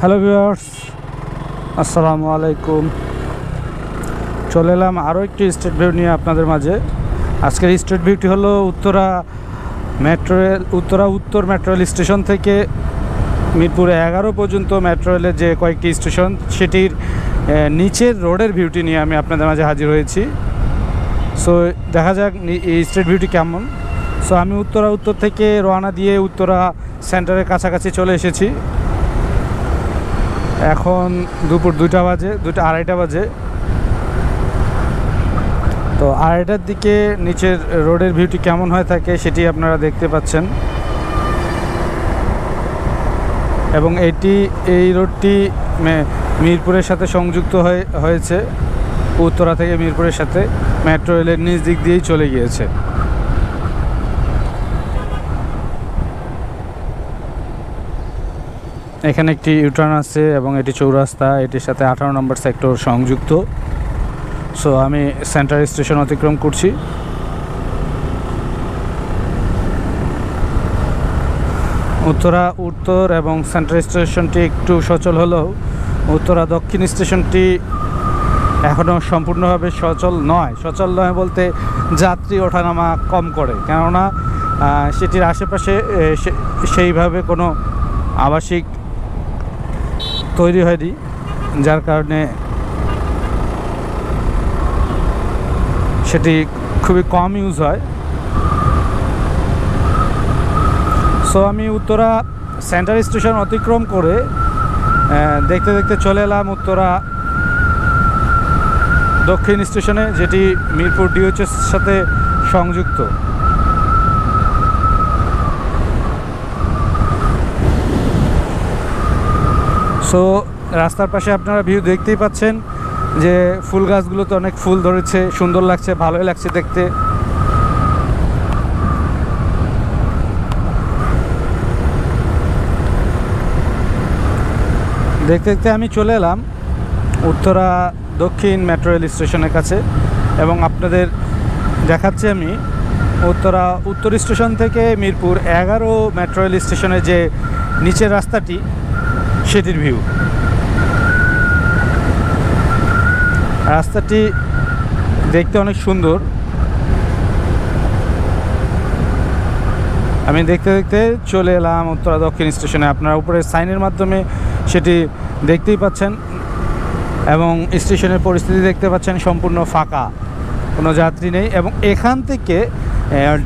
Hello viewers, আসসালামু আলাইকুম। চলে এলাম আরও একটি স্টেট ভিউ নিয়ে আপনাদের মাঝে। আজকের স্টেট ভিউটি হলো উত্তরা মেট্রো রেল, উত্তরা উত্তর মেট্রো রেল স্টেশন থেকে মিরপুর এগারো পর্যন্ত মেট্রো রেলের যে কয়েকটি স্টেশন, সেটির নিচের রোডের ভিউটি নিয়ে আমি আপনাদের মাঝে হাজির হয়েছি। সো, দেখা যাক এই স্ট্রিট ভিউটি কেমন। সো, আমি উত্তরা উত্তর থেকে রওনা দিয়ে উত্তরা সেন্টারের কাছাকাছি চলে এসেছি। এখন দুপুর দুইটা বাজে দুটো আড়াইটা বাজে। তো আড়াইটার দিকে নিচের রোডের ভিউটি কেমন হয়ে থাকে সেটি আপনারা দেখতে পাচ্ছেন। এবং এটি, এই রোডটি মিরপুরের সাথে সংযুক্ত হয়ে, হয়েছে। উত্তরা থেকে মিরপুরের সাথে মেট্রো রেলের নিচ দিক দিয়েই চলে গিয়েছে। এখানে একটি ইউটার্ন আছে এবং এটি চৌরাস্তা। এটির সাথে আঠারো নম্বর সেক্টর সংযুক্ত। সো আমি সেন্টার স্টেশন অতিক্রম করছি। উত্তরা, উত্তর এবং সেন্ট্রাল স্টেশনটি একটু সচল হলেও উত্তরা দক্ষিণ স্টেশনটি এখনও সম্পূর্ণভাবে সচল নয়। সচল নয় বলতে যাত্রী ওঠানামা কম করে। কেননা সেটির আশেপাশে সেইভাবে কোনো আবাসিক তৈরি হয়নি, যার কারণে সেটি খুবই কম ইউজ হয়। সো আমি উত্তরা সেন্ট্রাল স্টেশন অতিক্রম করে দেখতে দেখতে চলে এলাম উত্তরা দক্ষিণ স্টেশনে যেটি মিরপুর ডিওচের সাথে সংযুক্ত। সো রাস্তার পাশে আপনারা ভিউ দেখতেই পাচ্ছেন যে ফুল গাছগুলোতে অনেক ফুল ধরেছে, সুন্দর লাগছে, ভালোই লাগছে দেখতে। দেখতে দেখতে আমি চলে এলাম উত্তরা দক্ষিণ মেট্রো রেল স্টেশনের কাছে এবং আপনাদের দেখাচ্ছি আমি উত্তরা উত্তর স্টেশন থেকে মিরপুর এগারো মেট্রো রেল স্টেশনের যে নিচের রাস্তাটি সেটির ভিউ। রাস্তাটি দেখতে অনেক সুন্দর। আমি দেখতে দেখতে চলে এলাম উত্তরা দক্ষিণ স্টেশনে। আপনারা উপরে সাইনের মাধ্যমে সেটি দেখতেই পাচ্ছেন এবং স্টেশনের পরিস্থিতি দেখতে পাচ্ছেন সম্পূর্ণ ফাঁকা। কোনো যাত্রী নেই এবং এখান থেকে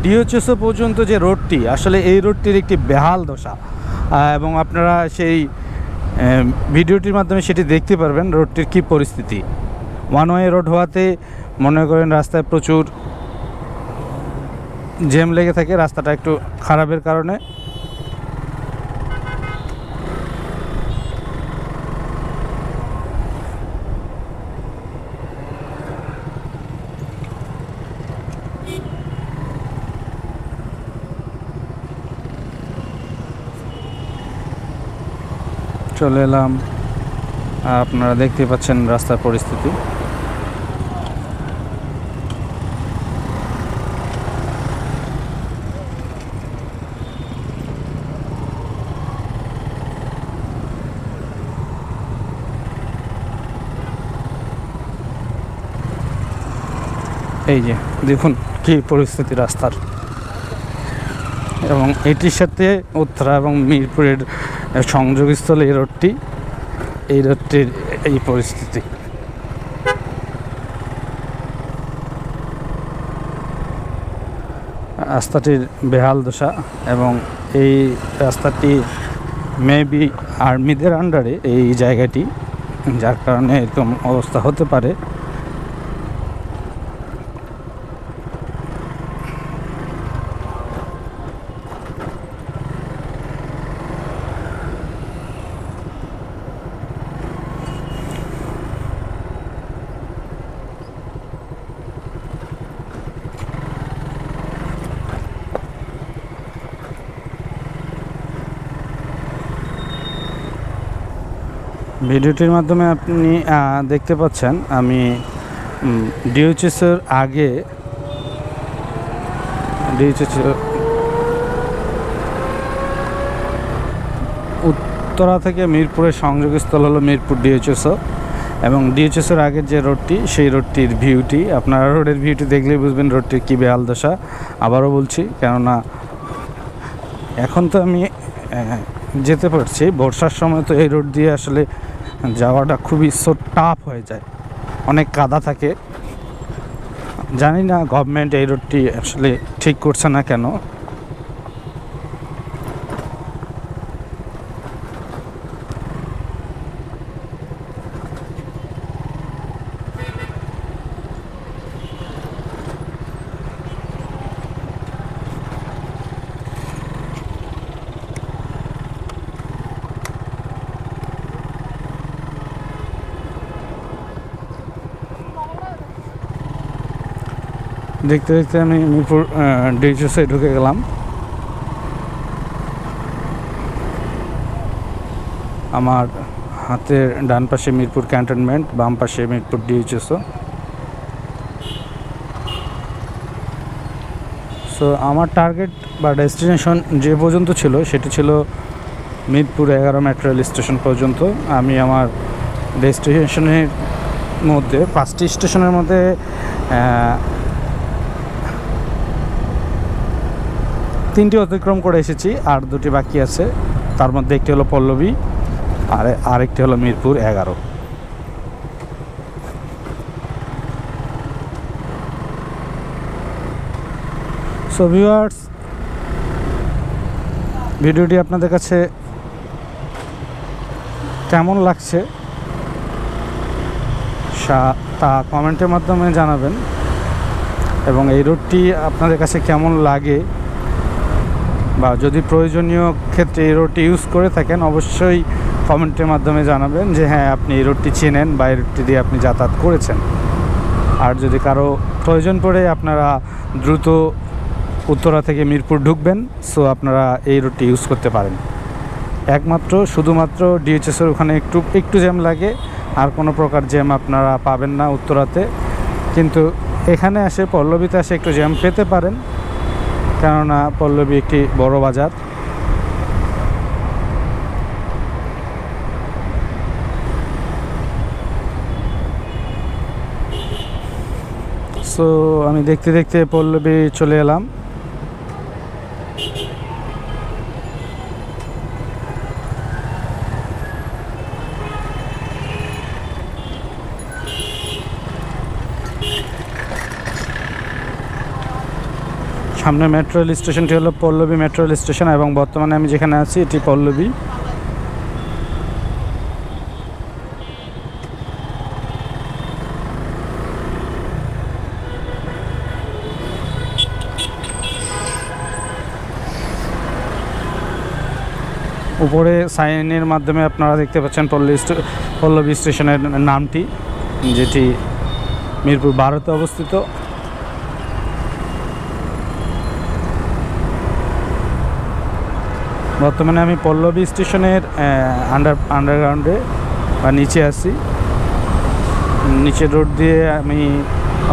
ডিওচেসও পর্যন্ত যে রোডটি, আসলে এই রোডটির একটি বেহাল দশা। এবং আপনারা সেই ভিডিওটির মাধ্যমে সেটি দেখতে পারবেন রোডটির কী পরিস্থিতি। ওয়ান ওয়ে রোড হওয়াতে মনে করেন রাস্তায় প্রচুর জ্যাম লেগে থাকে, রাস্তাটা একটু খারাপের কারণে। চলে এলাম। আপনারা দেখতে পাচ্ছেন রাস্তার পরিস্থিতি। এই যে, দেখুন কি পরিস্থিতি রাস্তার। এবং এটির সাথে উত্তরা এবং মিরপুরের সংযোগস্থলে এই রোডটি, এই রোডটির এই পরিস্থিতি। রাস্তাটির বেহাল দশা এবং এই রাস্তাটি মেবি আর্মিদের আন্ডারে এই জায়গাটি, যার কারণে এরকম অবস্থা হতে পারে। ভিডিওটির মাধ্যমে আপনি দেখতে পাচ্ছেন, আমি ডিওচেসের আগে ডিওচেস উত্তরা থেকে মিরপুরের সংযোগস্থল হলো মিরপুর ডিএচএসও এবং ডিএচএসের আগের যে রোডটি, সেই রোডটির ভিউটি, আপনারা রোডের ভিউটি দেখলেই বুঝবেন রোডটির কী বেহাল দশা। আবারও বলছি, কেননা এখন তো আমি যেতে পারছি, বর্ষার সময় তো এই রোড দিয়ে আসলে যাওয়াটা খুবই সো টাফ হয়ে যায়। অনেক কাদা থাকে। জানি না গভর্নমেন্ট এই রোডটি আসলে ঠিক করছে না কেন। দেখতে দেখতে আমি মিরপুর ডিএচএসে ঢুকে গেলাম। আমার হাতের ডান পাশে মিরপুর ক্যান্টনমেন্ট, বাম পাশে মিরপুর ডিএইচএসও সো আমার টার্গেট বা ডেস্টিনেশন যে পর্যন্ত ছিল, সেটি ছিল মিরপুর এগারো মেট্রো রেল স্টেশন পর্যন্ত। আমি আমার ডেস্টিনেশনের মধ্যে পাঁচটি স্টেশনের মধ্যে তিনটি অতিক্রম করে এসেছি, আর দুটি বাকি আছে। তার মধ্যে একটি হলো পল্লবী, আর আরেকটি হলো মিরপুর এগারো। সো ভিউয়ার্স ভিডিওটি আপনাদের কাছে কেমন লাগছে তা কমেন্টের মাধ্যমে জানাবেন। এবং এই রুটটি আপনাদের কাছে কেমন লাগে বা যদি প্রয়োজনীয় ক্ষেত্রে এই রোডটি ইউজ করে থাকেন, অবশ্যই কমেন্টের মাধ্যমে জানাবেন যে হ্যাঁ আপনি এই রোডটি চেনেন বা এই রোডটি দিয়ে আপনি যাতায়াত করেছেন। আর যদি কারও প্রয়োজন পড়ে, আপনারা দ্রুত উত্তরা থেকে মিরপুর ঢুকবেন সো আপনারা এই রোডটি ইউজ করতে পারেন। একমাত্র, শুধুমাত্র ডিএচএসের ওখানে একটু একটু জ্যাম লাগে, আর কোনো প্রকার জ্যাম আপনারা পাবেন না উত্তরাতে। কিন্তু এখানে আসে পল্লবীতে আসে একটু জ্যাম পেতে পারেন। কেননা পল্লবী একটি বড় বাজার। সো আমি দেখতে দেখতে পল্লবী চলে এলাম। সামনে মেট্রো রেল স্টেশনটি হলো পল্লবী মেট্রো রেল স্টেশন এবং বর্তমানে আমি যেখানে আছি, এটি পল্লবী। উপরে সাইনের মাধ্যমে আপনারা দেখতে পাচ্ছেন পল্লী পল্লবী স্টেশনের নামটি, যেটি মিরপুর বারোতে অবস্থিত। বর্তমানে আমি পল্লবী স্টেশনের আন্ডার আন্ডারগ্রাউন্ডে বা নিচে আছি। নিচের রোড দিয়ে আমি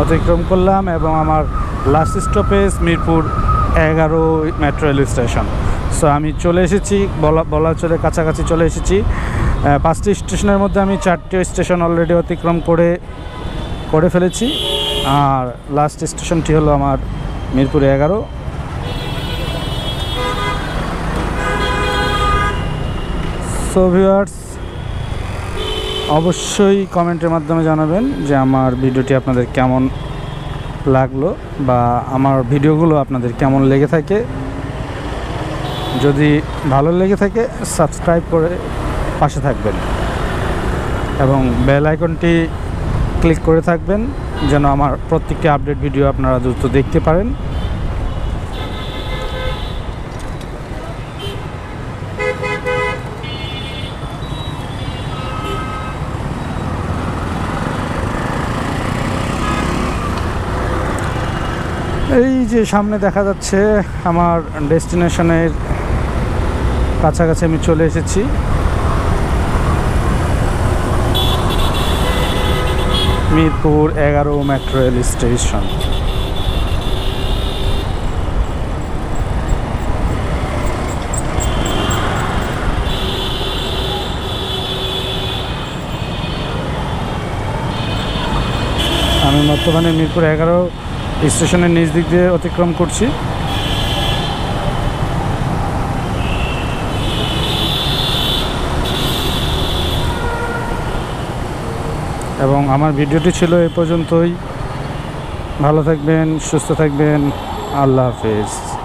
অতিক্রম করলাম এবং আমার লাস্ট স্টপেজ মিরপুর এগারো মেট্রো রেল স্টেশন সো আমি চলে এসেছি, বলা বলাচলের কাছাকাছি চলে এসেছি। পাঁচটি স্টেশনের মধ্যে আমি চারটি স্টেশন অলরেডি অতিক্রম করে করে ফেলেছি। আর লাস্ট স্টেশনটি হলো আমার মিরপুর এগারো। সো ভিউয়ার্স, অবশ্যই কমেন্টের মাধ্যমে জানাবেন যে আমার ভিডিওটি আপনাদের কেমন লাগল বা আমার ভিডিওগুলো আপনাদের কেমন লেগে থাকে। যদি ভালো লেগে থাকে, সাবস্ক্রাইব করে পাশে থাকবেন এবং বেল আইকনটি ক্লিক করে থাকবেন যেন আমার প্রত্যেকটি আপডেট ভিডিও আপনারা দ্রুত দেখতে পারেন। যে সামনে দেখা যাচ্ছে, আমার ডেস্টিনেশনের কাছাকাছি আমি চলে এসেছি। মিরপুর এগারো মেট্রো রেল স্টেশন। আমি বর্তমানে মিরপুর এগারো স্টেশনের নিচ দিক দিয়ে অতিক্রম করছি। এবং আমার ভিডিওটি ছিল এ পর্যন্তই। ভালো থাকবেন, সুস্থ থাকবেন। আল্লাহ হাফেজ।